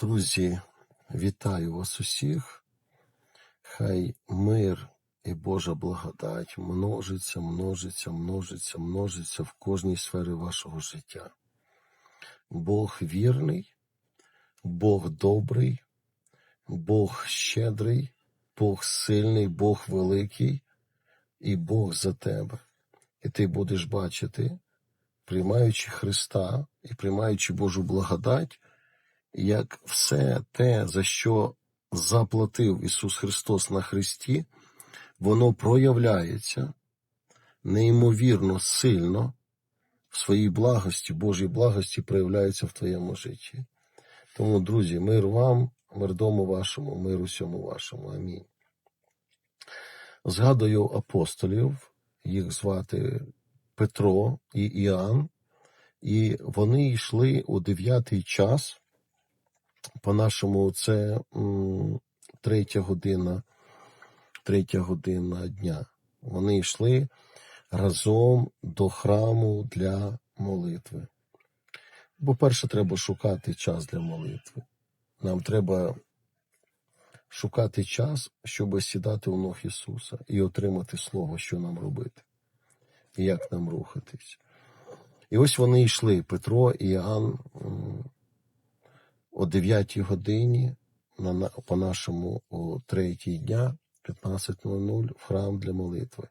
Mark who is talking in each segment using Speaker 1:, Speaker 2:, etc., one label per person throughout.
Speaker 1: Друзі, вітаю вас усіх. Хай мир і Божа благодать множиться, множиться, множиться, множиться в кожній сфері вашого життя. Бог вірний, Бог добрий, Бог щедрий, Бог сильний, Бог великий і Бог за тебе. І ти будеш бачити, приймаючи Христа і приймаючи Божу благодать, як все те, за що заплатив Ісус Христос на Христі, воно проявляється неймовірно сильно в своїй благості, Божій благості проявляється в твоєму житті. Тому, друзі, мир вам, мир дому вашому, мир усьому вашому. Амінь. Згадую апостолів, їх звати Петро і Іоанн, і вони йшли у дев'ятий час. По-нашому це третя година, третя година дня. Вони йшли разом до храму для молитви. Бо перше треба шукати час для молитви. Нам треба шукати час, щоб сідати у ног Ісуса і отримати Слово, що нам робити, і як нам рухатись. І ось вони йшли, Петро і Іоанн, о 9 годині, на, на- по-нашому о 3 дня, 15.00, в храм для молитви.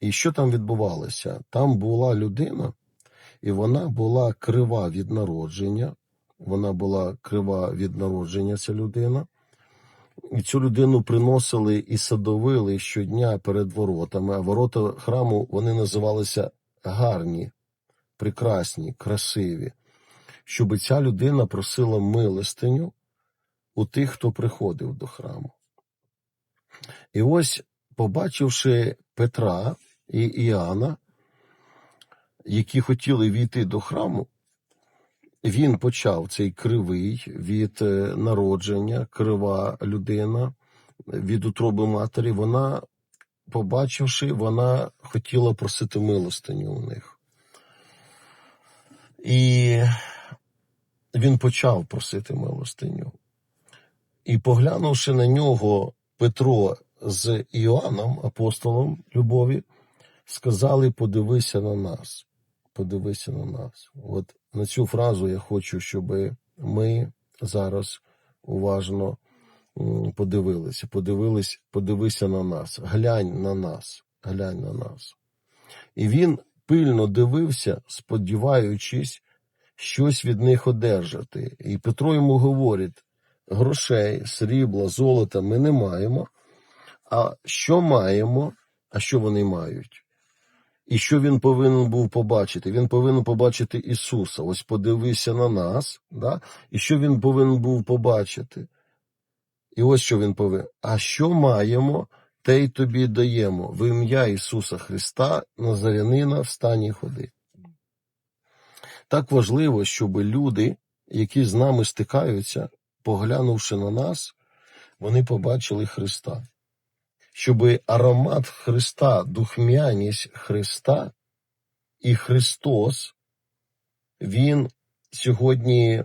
Speaker 1: І що там відбувалося? Там була людина, і вона була крива від народження. Вона була крива від народження, ця людина. І цю людину приносили і садовили щодня перед воротами, а ворота храму вони називалися гарні, прекрасні, красиві, щоб ця людина просила милостиню у тих, хто приходив до храму. І ось, побачивши Петра і Іоанна, які хотіли війти до храму, він почав цей кривий від е, народження, крива людина від утроби матері. Вона, побачивши, вона хотіла просити милостиню у них. І він почав просити милостиню. І поглянувши на нього, Петро з Іоанном, апостолом любові, сказали: подивися на нас, подивися на нас. От на цю фразу я хочу, щоб ми зараз уважно подивилися. Подивились, подивися на нас, глянь на нас, глянь на нас. І він пильно дивився, сподіваючись щось від них одержати. І Петро йому говорить: грошей, срібла, золота ми не маємо. А що маємо? А що вони мають? І що він повинен був побачити? Він повинен побачити Ісуса. Ось подивися на нас, да? і що він повинен був побачити? І ось що він повинен. А що маємо, те й тобі даємо в ім'я Ісуса Христа, Назарянина, встань і ходи. Так важливо, щоб люди, які з нами стикаються, поглянувши на нас, вони побачили Христа. Щоб аромат Христа, духмяність Христа і Христос, він сьогодні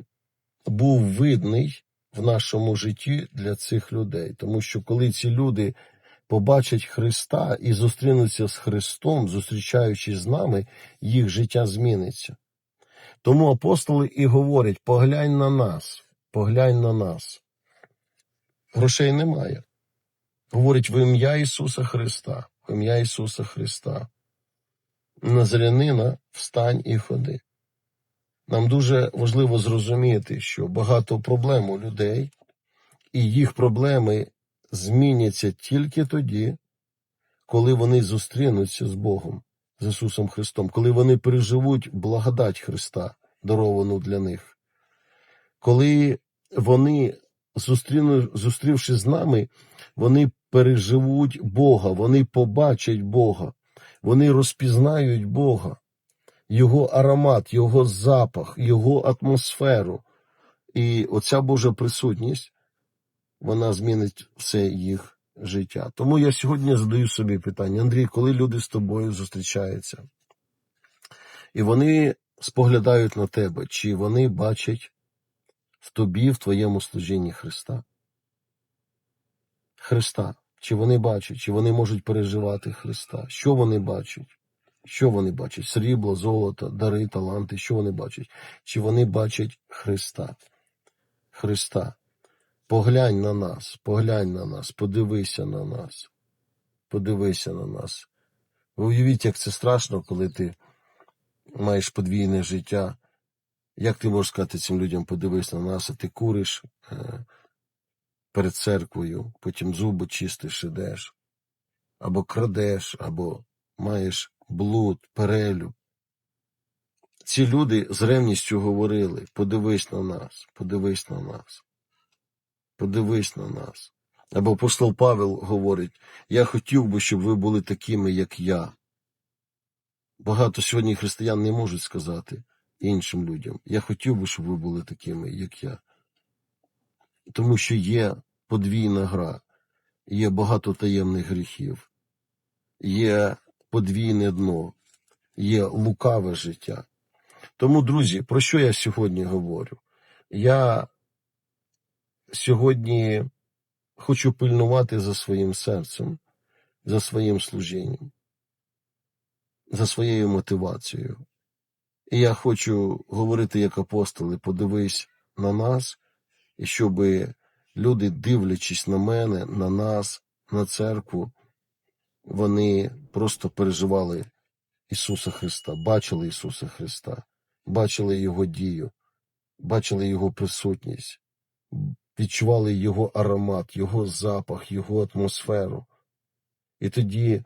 Speaker 1: був видний в нашому житті для цих людей. Тому що коли ці люди побачать Христа і зустрінуться з Христом, зустрічаючись з нами, їх життя зміниться. Тому апостоли і говорять: поглянь на нас, поглянь на нас. Грошей немає. Говорить в ім'я Ісуса Христа, в ім'я Ісуса Христа. Назарянина, встань і ходи. Нам дуже важливо зрозуміти, що багато проблем у людей, і їх проблеми зміняться тільки тоді, коли вони зустрінуться з Богом, з Ісусом Христом, коли вони переживуть благодать Христа, даровану для них. Коли вони, зустрівши з нами, вони переживуть Бога, вони побачать Бога, вони розпізнають Бога, Його аромат, Його запах, Його атмосферу. І оця Божа присутність, вона змінить все їх життя. Тому я сьогодні задаю собі питання, Андрій, коли люди з тобою зустрічаються, і вони споглядають на тебе, чи вони бачать в тобі, в твоєму служінні Христа? Христа. Чи вони бачать, чи вони можуть переживати Христа? Що вони бачать? Що вони бачать? Срібло, золото, дари, таланти, що вони бачать? Чи вони бачать Христа? Христа. Поглянь на нас, поглянь на нас, подивися на нас. Подивися на нас. Ви уявіть, як це страшно, коли ти маєш подвійне життя. Як ти можеш сказати цим людям, подивись на нас, а ти куриш е, перед церквою, потім зуби чистиш, ідеш, або крадеш, або маєш блуд, перелюб. Ці люди з ревністю говорили: подивись на нас, подивись на нас, подивись на нас. Або апостол Павел говорить: Я хотів би, щоб ви були такими, як я. Багато сьогодні християн не можуть сказати іншим людям: Я хотів би, щоб ви були такими, як я. Тому що є подвійна гра, є багато таємних гріхів, є подвійне дно, є лукаве життя. Тому, друзі, про що я сьогодні говорю? Я сьогодні хочу пильнувати за своїм серцем, за своїм служінням, за своєю мотивацією. І я хочу говорити як апостоли, подивись на нас, і щоб люди, дивлячись на мене, на нас, на церкву, вони просто переживали Ісуса Христа, бачили Ісуса Христа, бачили Його дію, бачили Його присутність, відчували Його аромат, Його запах, Його атмосферу. І тоді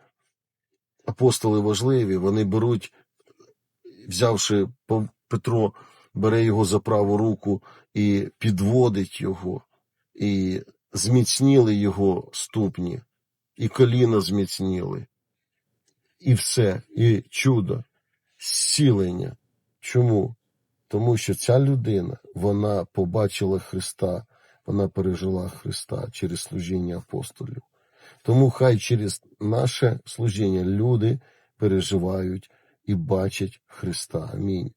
Speaker 1: апостоли важливі, вони беруть, взявши Петро, бере його за праву руку і підводить його, і зміцніли його ступні, і коліна зміцніли, і все, і чудо, зцілення. Чому? Тому що ця людина, вона побачила Христа, вона пережила Христа через служіння апостолів. Тому хай через наше служіння люди переживають і бачать Христа. Амінь.